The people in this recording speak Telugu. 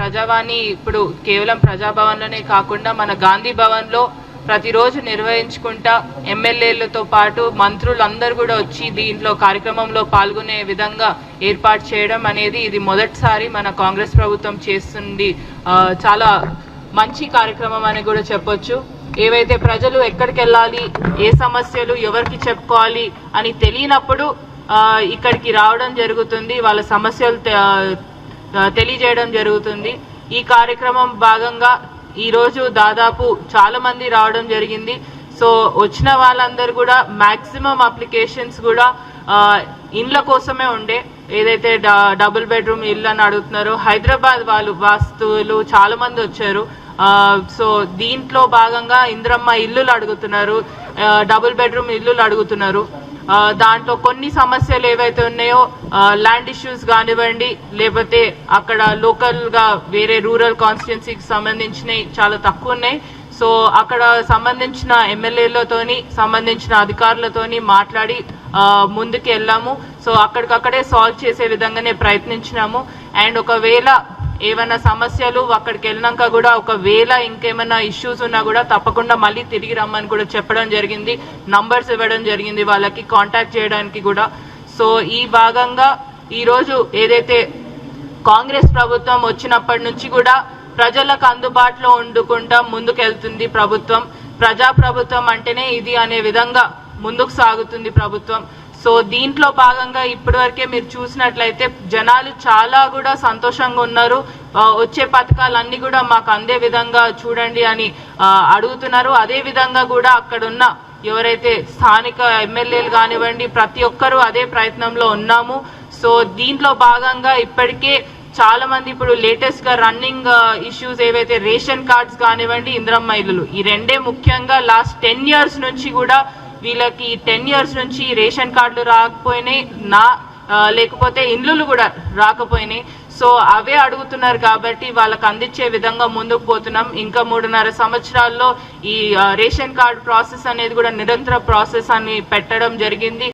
ప్రజావాణి ఇప్పుడు కేవలం ప్రజాభవన్లోనే కాకుండా మన గాంధీ భవన్లో ప్రతిరోజు నిర్వహించుకుంటా ఎమ్మెల్యేలతో పాటు మంత్రులందరూ కూడా వచ్చి దీంట్లో కార్యక్రమంలో పాల్గొనే విధంగా ఏర్పాటు చేయడం అనేది ఇది మొదటిసారి మన కాంగ్రెస్ ప్రభుత్వం చేస్తుంది. చాలా మంచి కార్యక్రమం అని కూడా చెప్పొచ్చు. ఏవైతే ప్రజలు ఎక్కడికి వెళ్ళాలి ఏ సమస్యలు ఎవరికి చెప్పుకోవాలి అని తెలియనప్పుడు ఇక్కడికి రావడం జరుగుతుంది. వాళ్ళ సమస్యలు తెలియజేయడం జరుగుతుంది. ఈ కార్యక్రమం భాగంగా ఈరోజు దాదాపు చాలా మంది రావడం జరిగింది. సో వచ్చిన వాళ్ళందరూ కూడా మ్యాక్సిమం అప్లికేషన్స్ కూడా ఇండ్ల కోసమే ఉండే. ఏదైతే డబుల్ బెడ్రూమ్ ఇల్లు అని అడుగుతున్నారో హైదరాబాద్ వాళ్ళు వాస్తువులు చాలా మంది వచ్చారు సో దీంట్లో భాగంగా ఇంద్రమ్మ ఇల్లులు అడుగుతున్నారు. డబుల్ బెడ్రూమ్ ఇల్లులు అడుగుతున్నారు. దాంట్లో కొన్ని సమస్యలు ఏవైతే ఉన్నాయో ల్యాండ్ ఇష్యూస్ కానివ్వండి లేకపోతే అక్కడ లోకల్గా వేరే రూరల్ కాన్స్టిట్యున్సీకి సంబంధించినవి చాలా తక్కువ ఉన్నాయి. సో అక్కడ సంబంధించిన ఎమ్మెల్యేలతోని సంబంధించిన అధికారులతోని మాట్లాడి ముందుకు వెళ్ళాము సో అక్కడికక్కడే సాల్వ్ చేసే విధంగానే ప్రయత్నించినాము. అండ్ ఒకవేళ ఏమైనా సమస్యలు అక్కడికి వెళ్ళినాక కూడా ఒకవేళ ఇంకేమైనా ఇష్యూస్ ఉన్నా కూడా తప్పకుండా మళ్ళీ తిరిగి రమ్మని కూడా చెప్పడం జరిగింది. నంబర్స్ ఇవ్వడం జరిగింది వాళ్ళకి కాంటాక్ట్ చేయడానికి కూడా. సో ఈ భాగంగా ఈరోజు ఏదైతే కాంగ్రెస్ ప్రభుత్వం వచ్చినప్పటి నుంచి కూడా ప్రజలకు అందుబాటులో ఉండుకుంటా ముందుకెళ్తుంది ప్రభుత్వం. ప్రజా ప్రభుత్వం అంటేనే ఇది అనే విధంగా ముందుకు సాగుతుంది ప్రభుత్వం. సో దీంట్లో భాగంగా ఇప్పటివరకే మీరు చూసినట్లయితే జనాలు చాలా కూడా సంతోషంగా ఉన్నారు. వచ్చే పథకాలన్నీ కూడా మాకు అందే విధంగా చూడండి అని అడుగుతున్నారు. అదే విధంగా కూడా అక్కడున్న ఎవరైతే స్థానిక ఎమ్మెల్యేలు కానివ్వండి ప్రతి ఒక్కరూ అదే ప్రయత్నంలో ఉన్నాము. సో దీంట్లో భాగంగా ఇప్పటికే చాలా మంది ఇప్పుడు లేటెస్ట్గా రన్నింగ్ ఇష్యూస్ ఏవైతే రేషన్ కార్డ్స్ కానివ్వండి ఇంద్రమ్మ ఇల్లులు ఈ రెండే ముఖ్యంగా లాస్ట్ టెన్ ఇయర్స్ నుంచి కూడా వీళ్ళకి టెన్ ఇయర్స్ నుంచి రేషన్ కార్డులు రాకపోయినాయి నా లేకపోతే ఇండ్లు కూడా రాకపోయినాయి. సో అవే అడుగుతున్నారు కాబట్టి వాళ్ళకి అందించే విధంగా ముందుకు పోతున్నాం. ఇంకా మూడున్నర సంవత్సరాల్లో ఈ రేషన్ కార్డ్ ప్రాసెస్ అనేది కూడా నిరంతర ప్రాసెస్ అని పెట్టడం జరిగింది.